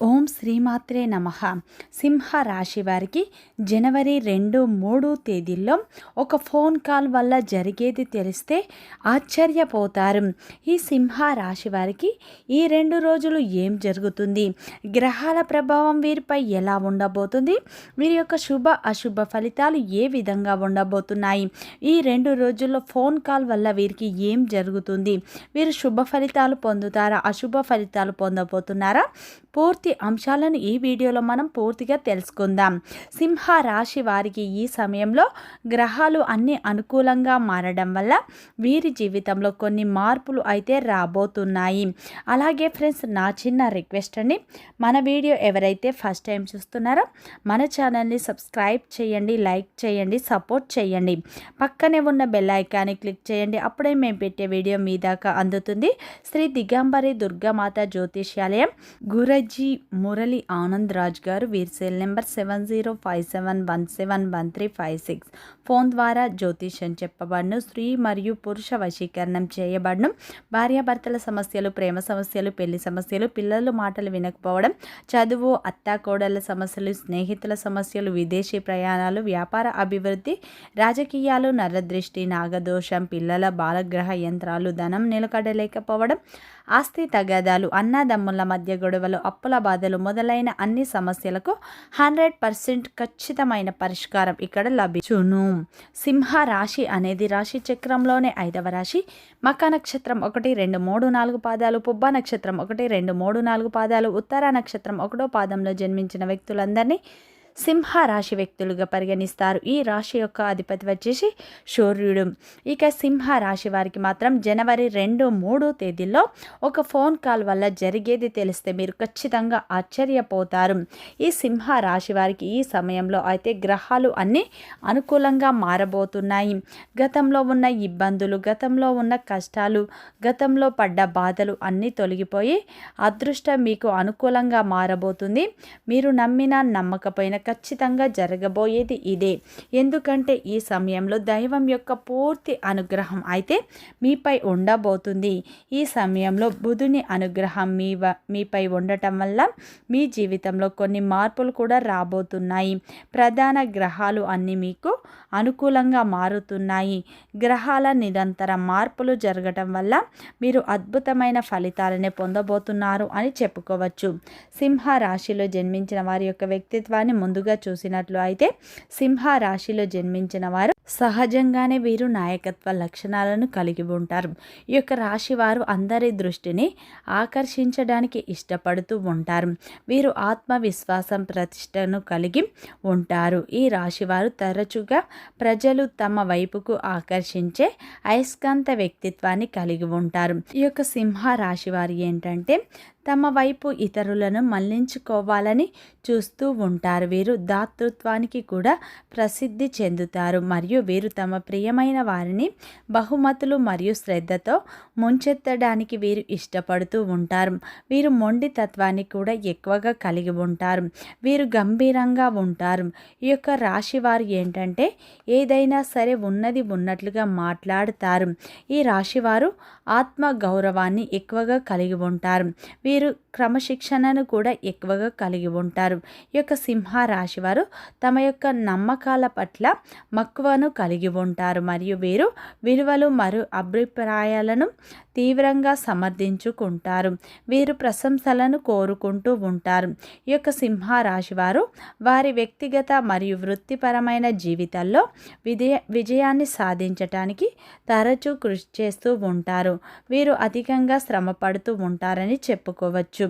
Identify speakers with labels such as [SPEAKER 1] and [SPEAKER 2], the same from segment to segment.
[SPEAKER 1] ఓం శ్రీమాత్రే నమ. సింహ రాశి వారికి జనవరి రెండు మూడు తేదీల్లో ఒక ఫోన్ కాల్ వల్ల జరిగేది తెలిస్తే ఆశ్చర్యపోతారు. ఈ సింహ రాశి వారికి ఈ రెండు రోజులు ఏం జరుగుతుంది? గ్రహాల ప్రభావం వీరిపై ఎలా ఉండబోతుంది? వీరి యొక్క శుభ అశుభ ఫలితాలు ఏ విధంగా ఉండబోతున్నాయి? ఈ రెండు రోజుల్లో ఫోన్ కాల్ వల్ల వీరికి ఏం జరుగుతుంది? వీరు శుభ ఫలితాలు పొందుతారా? అశుభ ఫలితాలు పొందబోతున్నారా? పూర్తి అంశాలను ఈ వీడియోలో మనం పూర్తిగా తెలుసుకుందాం. సింహ రాశి వారికి ఈ సమయంలో గ్రహాలు అన్ని అనుకూలంగా మారడం వల్ల వీరి జీవితంలో కొన్ని మార్పులు అయితే రాబోతున్నాయి. అలాగే ఫ్రెండ్స్ నా చిన్న రిక్వెస్ట్ అండి మన వీడియో ఎవరైతే ఫస్ట్ టైం చూస్తున్నారో మన ఛానల్ని సబ్స్క్రైబ్ చేయండి లైక్ చేయండి సపోర్ట్ చేయండి. పక్కనే ఉన్న బెల్ ఐకాన్ని క్లిక్ చేయండి అప్పుడే మేము పెట్టే వీడియో మీ దాకా అందుతుంది. శ్రీ దిగంబరి దుర్గామాత జ్యోతిష్యాలయం గురజీ మురళి ఆనంద్ రాజ్ గారు వీరి cell number seven zero five seven one seven one three five six. Phone ద్వారా జ్యోతిష్యం చెప్పబడను. స్త్రీ మరియు పురుష వశీకరణం చేయబడను. భార్యాభర్తల సమస్యలు ప్రేమ సమస్యలు పెళ్ళి సమస్యలు పిల్లలు మాటలు వినకపోవడం చదువు అత్తాకోడళ్ళ సమస్యలు స్నేహితుల సమస్యలు విదేశీ ప్రయాణాలు వ్యాపార అభివృద్ధి రాజకీయాలు నరదృష్టి నాగదోషం పిల్లల బాలగ్రహ యంత్రాలు ధనం నిలకడలేకపోవడం ఆస్తి తగాదాలు అన్నదమ్ముల మధ్య గొడవలు అప్పుల బాధలు మొదలైన అన్ని సమస్యలకు హండ్రెడ్ పర్సెంట్ ఖచ్చితమైన పరిష్కారం ఇక్కడ లభించును. సింహ రాశి అనేది రాశి చక్రంలోనే ఐదవ రాశి. మక నక్షత్రం ఒకటి రెండు మూడు నాలుగు పాదాలు పుబ్బ నక్షత్రం ఒకటి రెండు మూడు నాలుగు పాదాలు ఉత్తర నక్షత్రం ఒకటో పాదంలో జన్మించిన వ్యక్తులందరినీ సింహ రాశి వ్యక్తులుగా పరిగణిస్తారు. ఈ రాశి యొక్క అధిపతి వచ్చేసి సూర్యుడు. ఇక సింహ రాశి వారికి మాత్రం జనవరి రెండు మూడు తేదీల్లో ఒక ఫోన్ కాల్ వల్ల జరిగేది తెలిస్తే మీరు ఖచ్చితంగా ఆశ్చర్యపోతారు. ఈ సింహ రాశి వారికి ఈ సమయంలో అయితే గ్రహాలు అన్నీ అనుకూలంగా మారబోతున్నాయి. గతంలో ఉన్న ఇబ్బందులు గతంలో ఉన్న కష్టాలు గతంలో పడ్డ బాధలు అన్నీ తొలగిపోయి అదృష్టం మీకు అనుకూలంగా మారబోతుంది. మీరు నమ్మిన నమ్మకపోయిన ఖచ్చితంగా జరగబోయేది ఇదే. ఎందుకంటే ఈ సమయంలో దైవం యొక్క పూర్తి అనుగ్రహం అయితే మీపై ఉండబోతుంది. ఈ సమయంలో బుధుని అనుగ్రహం మీ మీపై ఉండటం వల్ల మీ జీవితంలో కొన్ని మార్పులు కూడా రాబోతున్నాయి. ప్రధాన గ్రహాలు అన్నీ మీకు అనుకూలంగా మారుతున్నాయి. గ్రహాల నిరంతర మార్పులు జరగటం వల్ల మీరు అద్భుతమైన ఫలితాలనే పొందబోతున్నారు అని చెప్పుకోవచ్చు. సింహ రాశిలో జన్మించిన వారి యొక్క వ్యక్తిత్వాన్ని ముందు ముందుగా చూసినట్లు అయితే సింహ రాశిలో జన్మించిన వారు సహజంగానే వీరు నాయకత్వ లక్షణాలను కలిగి ఉంటారు. ఈ యొక్క రాశి వారు అందరి దృష్టిని ఆకర్షించడానికి ఇష్టపడుతూ ఉంటారు. వీరు ఆత్మవిశ్వాసం ప్రతిష్టను కలిగి ఉంటారు. ఈ రాశి వారు తరచుగా ప్రజలు తమ వైపుకు ఆకర్షించే అయస్కాంత వ్యక్తిత్వాన్ని కలిగి ఉంటారు. ఈ యొక్క సింహ రాశి వారు ఏంటంటే తమ వైపు ఇతరులను మళ్ళించుకోవాలని చూస్తూ ఉంటారు. వీరు దాతృత్వానికి కూడా ప్రసిద్ధి చెందుతారు. మరియు వీరు తమ ప్రియమైన వారిని బహుమతులు మరియు శ్రద్ధతో ముంచెత్తడానికి వీరు ఇష్టపడుతూ ఉంటారు. వీరు మొండి తత్వాన్ని కూడా ఎక్కువగా కలిగి ఉంటారు. వీరు గంభీరంగా ఉంటారు. ఈ యొక్క రాశి వారు ఏంటంటే ఏదైనా సరే ఉన్నది ఉన్నట్లుగా మాట్లాడతారు. ఈ రాశివారు ఆత్మ గౌరవాన్ని ఎక్కువగా కలిగి ఉంటారు. వీరు వీరు క్రమశిక్షణను కూడా ఎక్కువగా కలిగి ఉంటారు. ఈ యొక్క సింహ రాశి వారు తమ యొక్క నమ్మకాల పట్ల మక్కువను కలిగి ఉంటారు. మరియు వీరు విలువలు మరియు అభిప్రాయాలను తీవ్రంగా సమర్థించుకుంటారు. వీరు ప్రశంసలను కోరుకుంటూ ఉంటారు. ఈ యొక్క సింహ రాశి వారు వారి వ్యక్తిగత మరియు వృత్తిపరమైన జీవితాల్లో విజయ విజయాన్ని సాధించటానికి తరచూ కృషి చేస్తూ ఉంటారు. వీరు అధికంగా శ్రమ పడుతూ ఉంటారని చెప్పుకోవచ్చు.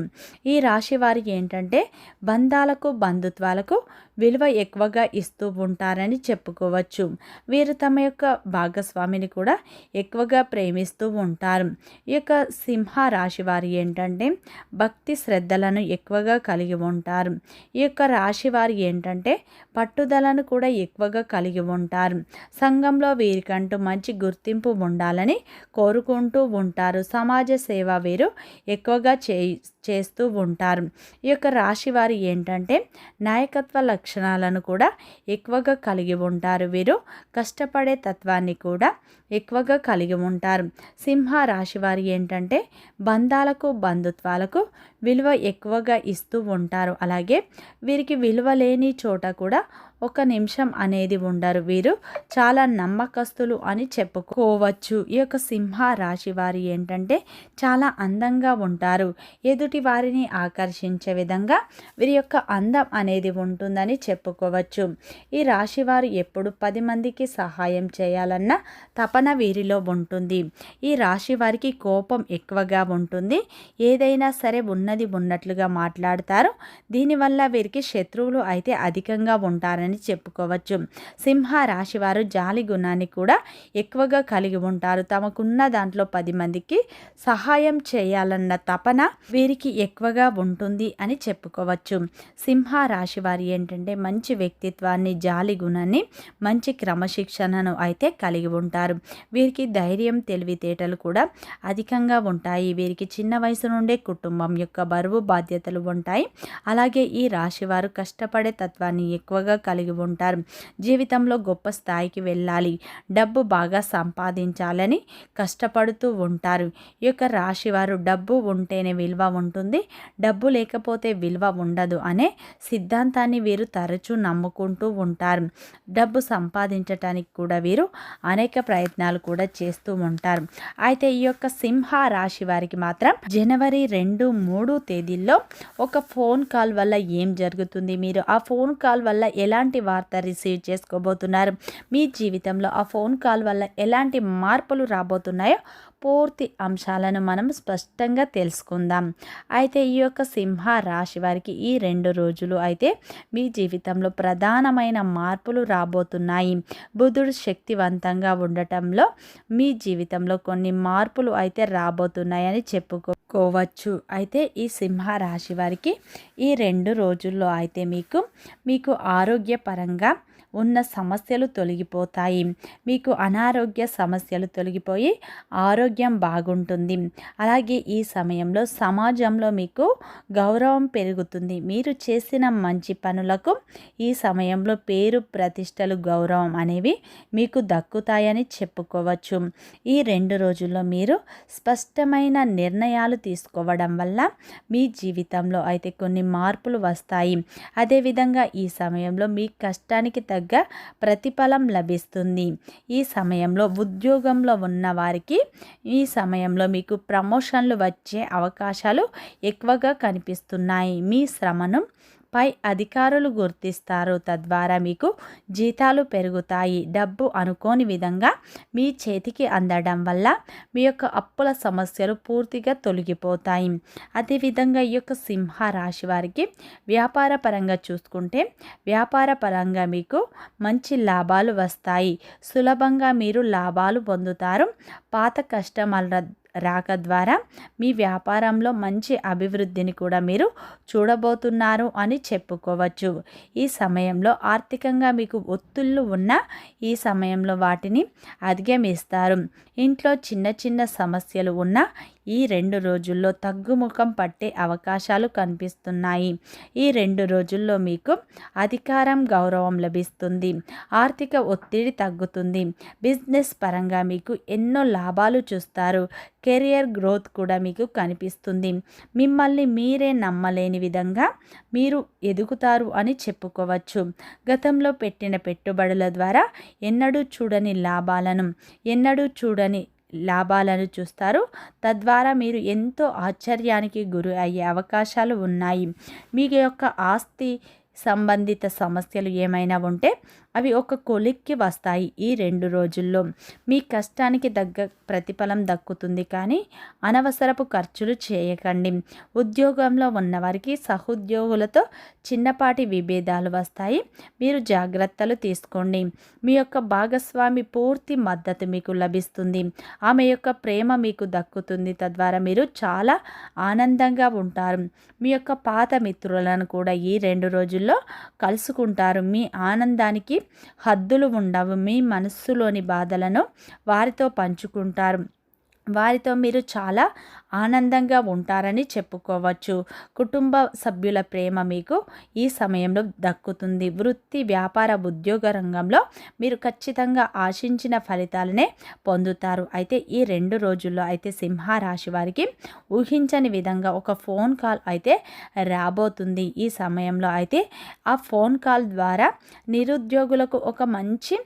[SPEAKER 1] ఈ రాశి వారికి ఏంటంటే బంధాలకు బంధుత్వాలకు విలువ ఎక్కువగా ఇస్తూ ఉంటారని చెప్పుకోవచ్చు. వీరు తమ యొక్క భాగస్వామిని కూడా ఎక్కువగా ప్రేమిస్తూ ఉంటారు. ఈ యొక్క సింహ రాశి వారు ఏంటంటే భక్తి శ్రద్ధలను ఎక్కువగా కలిగి ఉంటారు. ఈ యొక్క రాశి వారు ఏంటంటే పట్టుదలను కూడా ఎక్కువగా కలిగి ఉంటారు. సంఘంలో వీరికంటూ మంచి గుర్తింపు ఉండాలని కోరుకుంటూ ఉంటారు. సమాజ సేవ వీరు ఎక్కువగా చే చేస్తూ ఉంటారు. ఈ యొక్క రాశి వారు ఏంటంటే నాయకత్వ లక్షణాలను కూడా ఎక్కువగా కలిగి ఉంటారు వీరు. కష్టపడే తత్వాన్ని కూడా ఎక్కువగా కలిగి ఉంటారు. సింహ రాశి వారు ఏంటంటే బంధాలకు బంధుత్వాలకు విలువ ఎక్కువగా ఇస్తూ ఉంటారు. అలాగే వీరికి విలువ లేని చోట కూడా ఒక నిమిషం అనేది ఉండరు వీరు. చాలా నమ్మకస్తులు అని చెప్పుకోవచ్చు. ఈ యొక్క సింహ రాశి వారి ఏంటంటే చాలా అందంగా ఉంటారు. ఎదుటి వారిని ఆకర్షించే విధంగా వీరి యొక్క అందం అనేది ఉంటుందని చెప్పుకోవచ్చు. ఈ రాశి వారు ఎప్పుడు పది మందికి సహాయం చేయాలన్న తపన వీరిలో ఉంటుంది. ఈ రాశి వారికి కోపం ఎక్కువగా ఉంటుంది. ఏదైనా సరే ఉన్నది ఉన్నట్లుగా మాట్లాడతారు. దీనివల్ల వీరికి శత్రువులు అయితే అధికంగా ఉంటారని అని చెప్పుకోవచ్చు. సింహ రాశి వారు జాలి గుణాన్ని కూడా ఎక్కువగా కలిగి ఉంటారు. తమకున్న దాంట్లో పది మందికి సహాయం చేయాలన్న తపన వీరికి ఎక్కువగా ఉంటుంది అని చెప్పుకోవచ్చు. సింహ రాశి వారి ఏంటంటే మంచి వ్యక్తిత్వాన్ని జాలి గుణాన్ని మంచి క్రమశిక్షణను అయితే కలిగి ఉంటారు. వీరికి ధైర్యం తెలివితేటలు కూడా అధికంగా ఉంటాయి. వీరికి చిన్న వయసు నుండే కుటుంబం యొక్క బరువు బాధ్యతలు ఉంటాయి. అలాగే ఈ రాశి వారు కష్టపడే తత్వాన్ని ఎక్కువగా కలిగి కలిగి ఉంటారు. జీవితంలో గొప్ప స్థాయికి వెళ్ళాలి. డబ్బు బాగా సంపాదించాలని కష్టపడుతూ ఉంటారు. ఈ యొక్క రాశి వారు డబ్బు ఉంటేనే విలువ ఉంటుంది. డబ్బు లేకపోతే విలువ ఉండదు అనే సిద్ధాంతాన్ని వీరు తరచూ నమ్ముకుంటూ ఉంటారు. డబ్బు సంపాదించటానికి కూడా వీరు అనేక ప్రయత్నాలు కూడా చేస్తూ ఉంటారు. అయితే ఈ యొక్క సింహ రాశి వారికి మాత్రం జనవరి రెండు మూడు తేదీల్లో ఒక ఫోన్ కాల్ వల్ల ఏం జరుగుతుంది? మీరు ఆ ఫోన్ కాల్ వల్ల ఎలా ఎలాంటి వార్త రిసీవ్ చేసుకోబోతున్నారు? మీ జీవితంలో ఆ ఫోన్ కాల్ వల్ల ఎలాంటి మార్పులు రాబోతున్నాయో పూర్తి అంశాలను మనం స్పష్టంగా తెలుసుకుందాం. అయితే ఈ యొక్క సింహ రాశి వారికి ఈ రెండు రోజులు అయితే మీ జీవితంలో ప్రధానమైన మార్పులు రాబోతున్నాయి. బుధుడు శక్తివంతంగా ఉండటంలో మీ జీవితంలో కొన్ని మార్పులు అయితే రాబోతున్నాయని చెప్పుకోవచ్చు. అయితే ఈ సింహ రాశి వారికి ఈ రెండు రోజుల్లో అయితే మీకు మీకు ఆరోగ్యపరంగా ఉన్న సమస్యలు తొలగిపోతాయి. మీకు అనారోగ్య సమస్యలు తొలగిపోయి ఆరోగ్యం బాగుంటుంది. అలాగే ఈ సమయంలో సమాజంలో మీకు గౌరవం పెరుగుతుంది. మీరు చేసిన మంచి పనులకు ఈ సమయంలో పేరు ప్రతిష్టలు గౌరవం అనేవి మీకు దక్కుతాయని చెప్పుకోవచ్చు. ఈ రెండు రోజుల్లో మీరు స్పష్టమైన నిర్ణయాలు తీసుకోవడం వల్ల మీ జీవితంలో అయితే కొన్ని మార్పులు వస్తాయి. అదేవిధంగా ఈ సమయంలో మీ కష్టానికి తగ్గ తగ్గ ప్రతిఫలం లభిస్తుంది. ఈ సమయంలో ఉద్యోగంలో ఉన్న వారికి ఈ సమయంలో మీకు ప్రమోషన్లు వచ్చే అవకాశాలు ఎక్కువగా కనిపిస్తున్నాయి. మీ శ్రమను పై అధికారులు గుర్తిస్తారు. తద్వారా మీకు జీతాలు పెరుగుతాయి. డబ్బు అనుకోని విధంగా మీ చేతికి అందడం వల్ల మీ యొక్క అప్పుల సమస్యలు పూర్తిగా తొలగిపోతాయి. అదేవిధంగా ఈ యొక్క సింహ రాశి వారికి వ్యాపార పరంగా చూసుకుంటే వ్యాపార పరంగా మీకు మంచి లాభాలు వస్తాయి. సులభంగా మీరు లాభాలు పొందుతారు. పాత కస్టమర్ల రాక ద్వారా మీ వ్యాపారంలో మంచి అభివృద్ధిని కూడా మీరు చూడబోతున్నారు అని చెప్పుకోవచ్చు. ఈ సమయంలో ఆర్థికంగా మీకు ఒత్తుళ్ళు ఉన్న ఈ సమయంలో వాటిని అధిగమిస్తారు. ఇంట్లో చిన్న చిన్న సమస్యలు ఉన్న ఈ రెండు రోజుల్లో తగ్గుముఖం పట్టే అవకాశాలు కనిపిస్తున్నాయి. ఈ రెండు రోజుల్లో మీకు అధికారం గౌరవం లభిస్తుంది. ఆర్థిక ఒత్తిడి తగ్గుతుంది. బిజినెస్ పరంగా మీకు ఎన్నో లాభాలు చూస్తారు. కెరియర్ గ్రోత్ కూడా మీకు కనిపిస్తుంది. మిమ్మల్ని మీరే నమ్మలేని విధంగా మీరు ఎదుగుతారు అని చెప్పుకోవచ్చు. గతంలో పెట్టిన పెట్టుబడుల ద్వారా ఎన్నడూ చూడని లాభాలను ఎన్నడూ చూడని లాభాలను చూస్తారు. తద్వారా మీరు ఎంతో ఆశ్చర్యానికి గురి అయ్యే అవకాశాలు ఉన్నాయి. మీ యొక్క ఆస్తి సంబంధిత సమస్యలు ఏమైనా ఉంటే అవి ఒక కొలిక్కి వస్తాయి ఈ రెండు రోజుల్లో. మీ కష్టానికి తగ్గ ప్రతిఫలం దక్కుతుంది కానీ అనవసరపు ఖర్చులు చేయకండి. ఉద్యోగంలో ఉన్నవారికి సహోద్యోగులతో చిన్నపాటి విభేదాలు వస్తాయి. మీరు జాగ్రత్తలు తీసుకోండి. మీ యొక్క భాగస్వామి పూర్తి మద్దతు మీకు లభిస్తుంది. ఆమె యొక్క ప్రేమ మీకు దక్కుతుంది. తద్వారా మీరు చాలా ఆనందంగా ఉంటారు. మీ యొక్క పాత మిత్రులను కూడా ఈ రెండు రోజుల్లో కలుసుకుంటారు. మీ ఆనందానికి హద్దులు ఉండవు. మీ మనస్సులోని బాధలను వారితో పంచుకుంటారు. వారితో మీరు చాలా ఆనందంగా ఉంటారని చెప్పుకోవచ్చు. కుటుంబ సభ్యుల ప్రేమ మీకు ఈ సమయంలో దక్కుతుంది. వృత్తి వ్యాపార ఉద్యోగ రంగంలో మీరు ఖచ్చితంగా ఆశించిన ఫలితాలనే పొందుతారు. అయితే ఈ రెండు రోజుల్లో అయితే సింహరాశి వారికి ఊహించని విధంగా ఒక ఫోన్ కాల్ అయితే రాబోతుంది. ఈ సమయంలో అయితే ఆ ఫోన్ కాల్ ద్వారా నిరుద్యోగులకు ఒక మంచి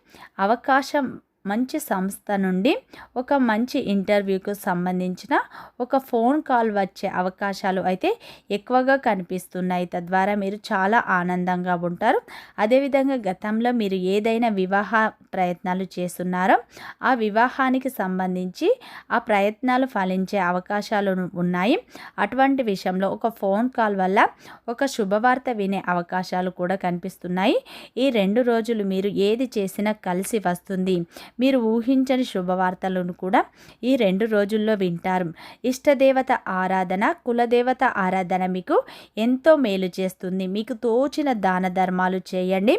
[SPEAKER 1] అవకాశం మంచి సంస్థ నుండి ఒక మంచి ఇంటర్వ్యూకు సంబంధించిన ఒక ఫోన్ కాల్ వచ్చే అవకాశాలు అయితే ఎక్కువగా కనిపిస్తున్నాయి. తద్వారా మీరు చాలా ఆనందంగా ఉంటారు. అదేవిధంగా గతంలో మీరు ఏదైనా వివాహ ప్రయత్నాలు చేస్తున్నారో ఆ వివాహానికి సంబంధించి ఆ ప్రయత్నాలు ఫలించే అవకాశాలు ఉన్నాయి. అటువంటి విషయంలో ఒక ఫోన్ కాల్ వల్ల ఒక శుభవార్త వినే అవకాశాలు కూడా కనిపిస్తున్నాయి. ఈ రెండు రోజులు మీరు ఏది చేసినా కలిసి వస్తుంది. మీరు ఊహించని శుభవార్తలను కూడా ఈ రెండు రోజుల్లో వింటారు. ఇష్టదేవత ఆరాధన కులదేవత ఆరాధన మీకు ఎంతో మేలు చేస్తుంది. మీకు తోచిన దాన ధర్మాలు చేయండి.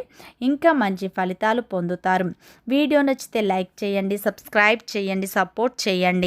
[SPEAKER 1] ఇంకా మంచి ఫలితాలు పొందుతారు. వీడియో నచ్చితే లైక్ చేయండి సబ్స్క్రైబ్ చేయండి సపోర్ట్ చేయండి.